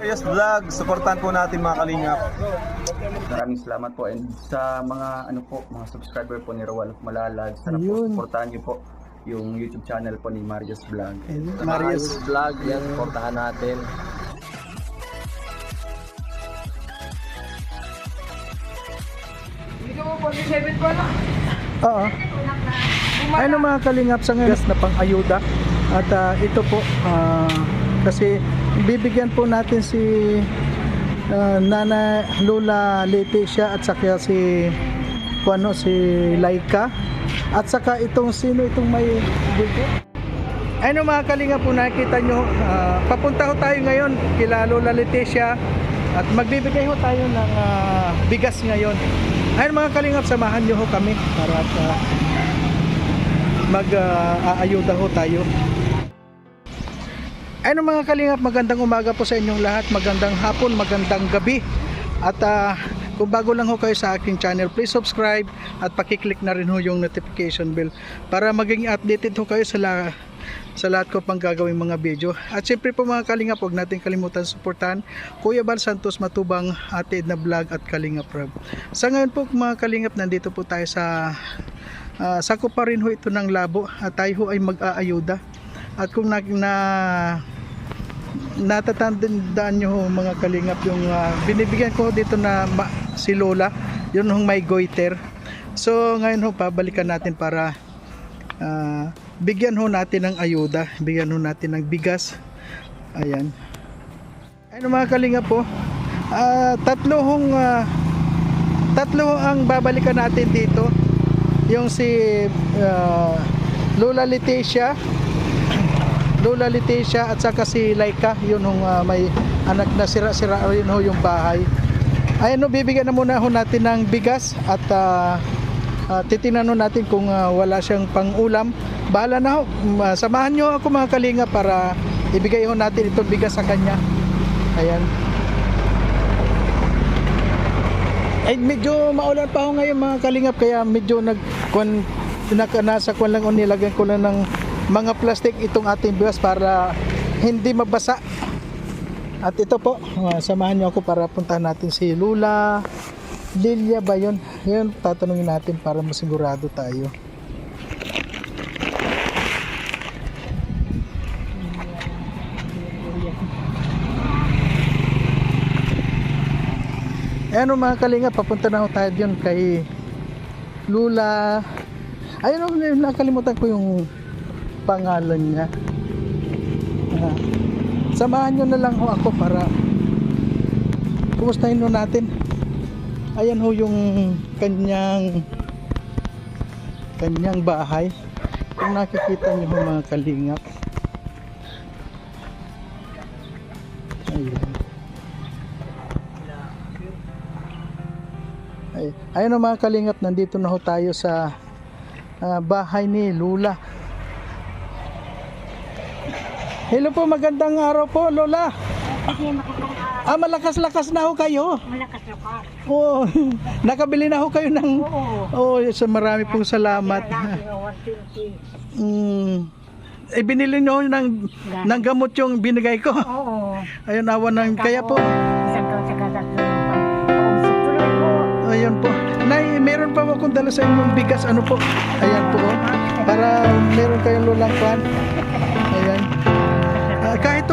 Yes Vlog, supportan po natin mga kalingap. Maraming salamat po and sa mga ano po, mga subscriber po ni Rowan of Malalag, sana po Ayun. supportahan niyo po yung YouTube channel po ni Marius Vlog. Marius. vlog yan, supportahan natin. Oo. Ano mga kalingap sa ngayon na pang-ayuda at ah, ito po ah, kasi bibigyan po natin si ah, Nana Lola Leticia at saka si kuano si Laika. At saka itong sino itong may buko? Ano mga kalinga po nakikita nyo ah, papunta ho tayo ngayon kila Lola Leticia at magbibigay ho tayo ng ah, bigas ngayon. Ayun mga kalingap samahan nyo ho kami para at ah, mag-aayuda ho tayo ayun mga kalingap magandang umaga po sa inyong lahat magandang hapon, magandang gabi at ah, kung bago lang ho kayo sa aking channel, please subscribe at pakiclick na rin ho yung notification bell para maging updated ho kayo sa, la- sa lahat ko pang gagawing mga video. At siyempre po mga kalingap, huwag natin kalimutan suportahan Kuya Bal Santos Matubang, Ate Edna Vlog at Kalingap Rob. Sa ngayon po mga kalingap, nandito po tayo sa uh, sako pa rin ho ito ng labo at tayo ho ay mag-aayuda. At kung na, na natatandaan nyo mga kalingap yung ah, binibigyan ko dito na ma- si Lola yun hong may goiter. So ngayon ho pabalikan natin para ah, bigyan ho natin ng ayuda bigyan ho natin ng bigas. Ayan. Ayun mga kalingap po Ah, tatlo hong ah, tatlo ang babalikan natin dito. Yung si ah, Lola Leticia Lola Leticia at saka si Laika yun hong ah, may anak na sira-sira rin ho yung bahay. Ayun no bibigyan na muna ho natin ng bigas at ah, ah, titingnan ho natin kung ah, wala siyang pang-ulam. Bahala na ho. Mm, ah, samahan nyo ako mga kalinga para ibigay ho natin itong bigas sa kanya. Ayan. Ay medyo maulan pa ho ngayon mga kalingap kaya medyo nag naka, nasa kwan lang o nilagyan ko lang ng mga plastic itong ating bigas para hindi mabasa at ito po ah, samahan niyo ako para puntahan natin si Lula Lilia ba yun? yun tatanungin natin para masigurado tayo Ayan mga kalinga, papunta na tayo dyan kay Lula. Ayun o, nakalimutan ko yung pangalan niya. Ah, samahan nyo na lang ho ako para kumustahin ho natin. Ayan ho yung kanyang kanyang bahay. Kung nakikita nyo ho mga kalingap. Ayun. Ay, ayun o mga kalingap, nandito na ho tayo sa ah, bahay ni Lula. Hello po, magandang araw po, Lola. Ah, malakas-lakas na ho kayo. Malakas lukas. Oo, nakabili na ho kayo ng... Oo. Oo, sa marami pong salamat. Lagi ng 120. Mm, eh, binili nyo ng, ng gamot yung binigay ko. Oo. Ayun, awan ng... Kaya po, po. ayun po. Nay, meron pa akong dala sa inyong bigas. Ano po? Ayan po. oh. Para meron kayong lulang kwan.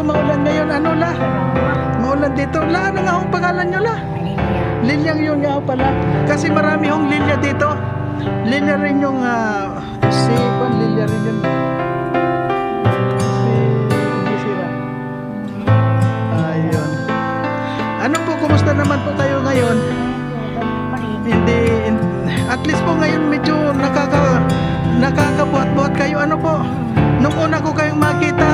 Maulan ngayon, ano la? Maulan dito. La, ano nga ang pangalan nyo la? Lilyang yun nga pala. Kasi marami hong lilya dito. Lilya rin yung ah, si Juan Lilya rin yun. Si. Ano po, kumusta naman po tayo ngayon? Hindi, hin- at least po ngayon medyo nakaka nakakabuhat-buhat kayo. Ano po? Nung una ko kayong makita,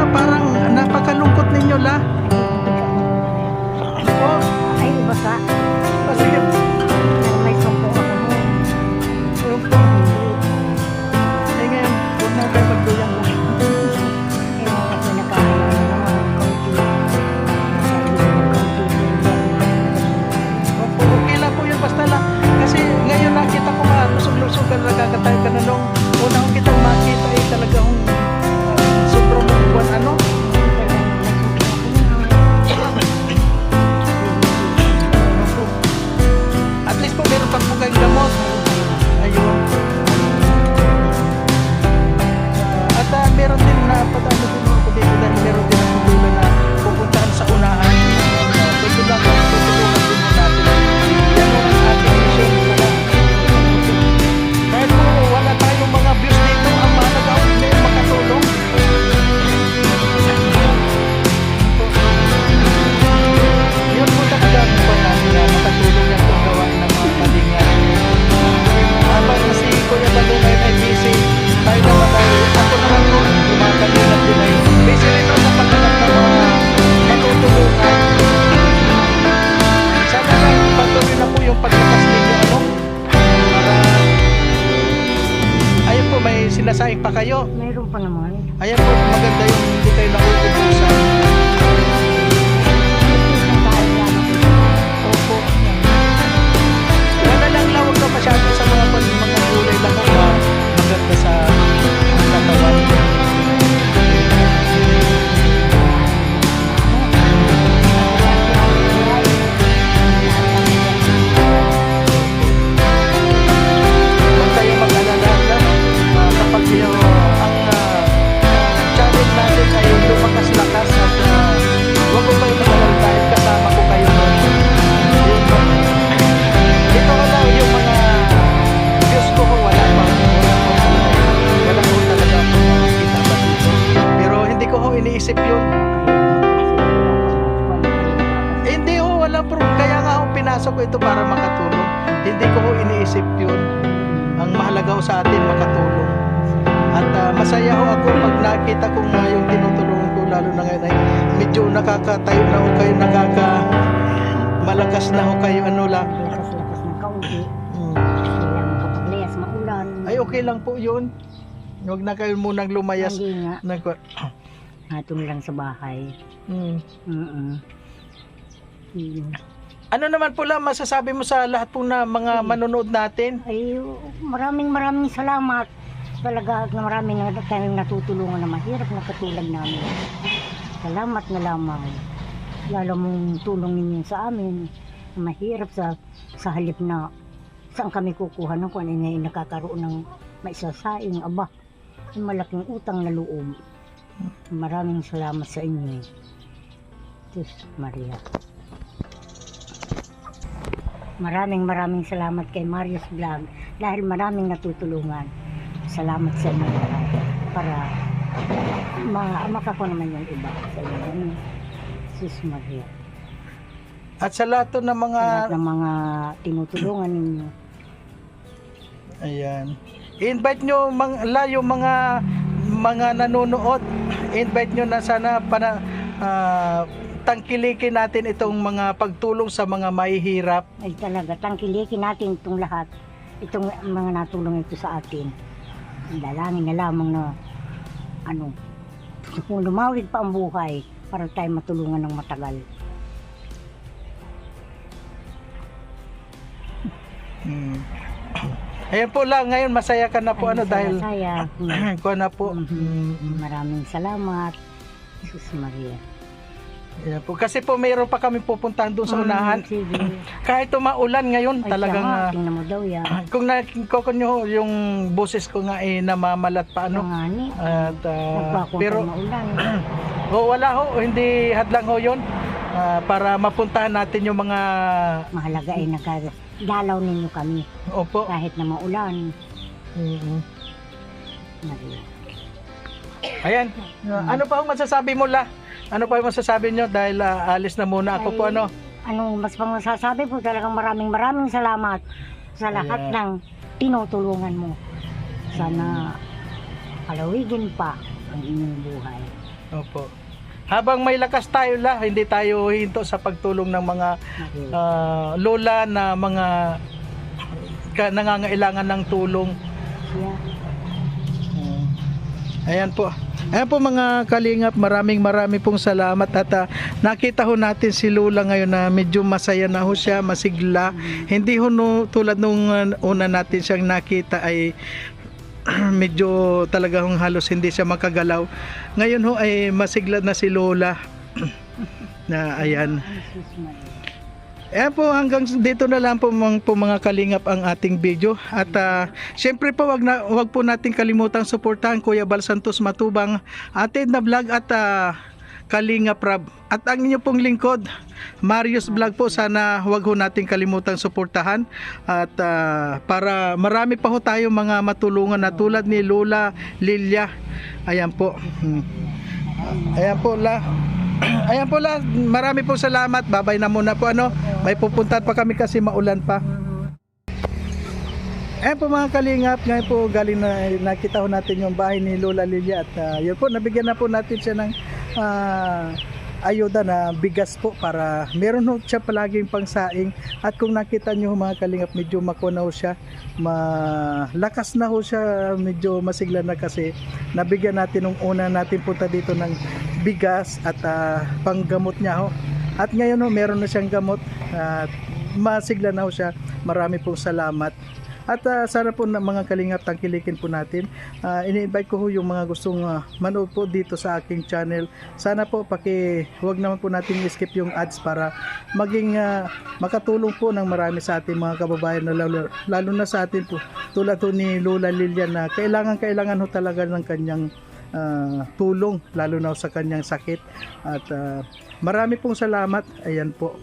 pamasahe pa kayo. Mayroon pa naman. Ayan po, maganda yung hindi kayo lang. Opo. Wala lang lang, huwag ka masyado sa mga pan, mga gulay lang Maganda sa katawan. Ko ito para makatulong. Hindi ko iniisip yun. Ang mahalaga sa atin makatulong. At ah, masaya ho ako pag nakita ko nga yung tinutulungan ko lalo na ngayon ay medyo nakakatayo na ho kayo, nakaka malakas na ho kayo ano lang. Lakas-lakas ng kaunti. Mm. Maulan. Ay okay lang po yun. Huwag na kayo munang lumayas. Hindi nga. Nag- Natun lang sa bahay. Mm. Mm-mm. Mm. Ano naman po lang masasabi mo sa lahat po na mga manonood natin? Ay, maraming maraming salamat. Talaga na maraming na kayong natutulungan na mahirap na katulad namin. Salamat na lamang. Lalo mong tulong ninyo sa amin. Mahirap sa sa halip na saan kami kukuha ng kung ano na nakakaroon ng maisasaing. Aba, yung malaking utang na loob. Maraming salamat sa inyo. Diyos Maria. Maraming maraming salamat kay Marius Vlog dahil maraming natutulungan. Salamat sa inyo para ma makako naman yung iba sa inyo. Sus Maria. At sa lahat ng mga... Sa lahat ng mga tinutulungan ninyo. Ayan. invite nyo mang, la, yung mga mga nanonood. invite nyo na sana para ah, tangkilikin natin itong mga pagtulong sa mga mahihirap. Ay talaga, tangkilikin natin itong lahat. Itong mga natulong ito sa atin. Dalangin na lamang na ano, kung lumawig pa ang buhay para tayo matulungan ng matagal. Hmm. Ayan po lang, ngayon masaya ka na po ano Ay, dahil saya. ko na po. Mhm. Mm, Maraming salamat. Jesus Maria. Ayan po. Kasi po mayroon pa kami pupuntahan doon sa unahan. Mm, sige. Kahit tumaulan ngayon, Ay, talagang siya nga, ah, mo daw yan. kung nakikoko nyo yung boses ko nga eh namamalat pa Ano? At Nagpakunta pero oh, wala ho, hindi hadlang ho 'yon. Ah, para mapuntahan natin yung mga Mahalaga ay nagdalaw ninyo kami opo. kahit na maulan. Mhm. Maria. Ayan. Ano pa ang masasabi mo la? Ano pa ang masasabi nyo dahil ah, alis na muna ako Ay, po ano. Anong mas pang masasabi po talagang maraming maraming salamat sa lahat Ayan. ng tinutulungan mo. Sana palawigin pa ang inyong buhay. Opo. Habang may lakas tayo la, hindi tayo hinto sa pagtulong ng mga ah, lola na mga ka, nangangailangan ng tulong. Siya. Mm. Ayan po. Ayan po mga kalingap, maraming maraming pong salamat at ah, nakita ho natin si Lula ngayon na medyo masaya na ho siya, masigla. Hindi ho no, tulad nung ah, una natin siyang nakita ay medyo talaga hong halos hindi siya makagalaw. Ngayon ho ay masigla na si Lola. na ayan. Ayan po hanggang dito na lang po mga, po mga kalingap ang ating video. At ah, syempre po wag na wag po nating kalimutang suportahan Kuya Bal Santos Matubang atin na vlog at ah, Kalingap Rab. At ang inyo pong lingkod Marius Vlog po sana wag ho nating kalimutang suportahan. At ah, para marami pa ho tayo mga matulungan na tulad ni Lola Lilia. Ayan po. Hmm. ayan po la Ayan po lang, marami po salamat. Babay na muna po ano. May pupuntahan pa kami kasi maulan pa. Ayan po mga kalingap, ngayon po galing na nakita ho natin yung bahay ni Lola Lilia at ah, yun po, nabigyan na po natin siya ng ah, ayuda na bigas po para meron ho siya palaging pangsaing at kung nakita nyo mga kalingap medyo makunaw siya malakas na ho siya medyo masigla na kasi nabigyan natin nung una natin punta dito ng bigas at ah, panggamot niya ho. At ngayon ho meron na siyang gamot at masigla na ho siya. Marami pong salamat. At ah, sana po na mga kalingap tangkilikin po natin. Ah, ini-invite ko ho yung mga gustong ah, manood po dito sa aking channel. Sana po paki wag naman po natin i-skip yung ads para maging ah, makatulong po ng marami sa ating mga kababayan na lalo, lalo na sa atin po. Tulad po ni Lola Lilian na kailangan kailangan ho talaga ng kanyang ah, tulong lalo na sa kanyang sakit. At ah, marami pong salamat. Ayan po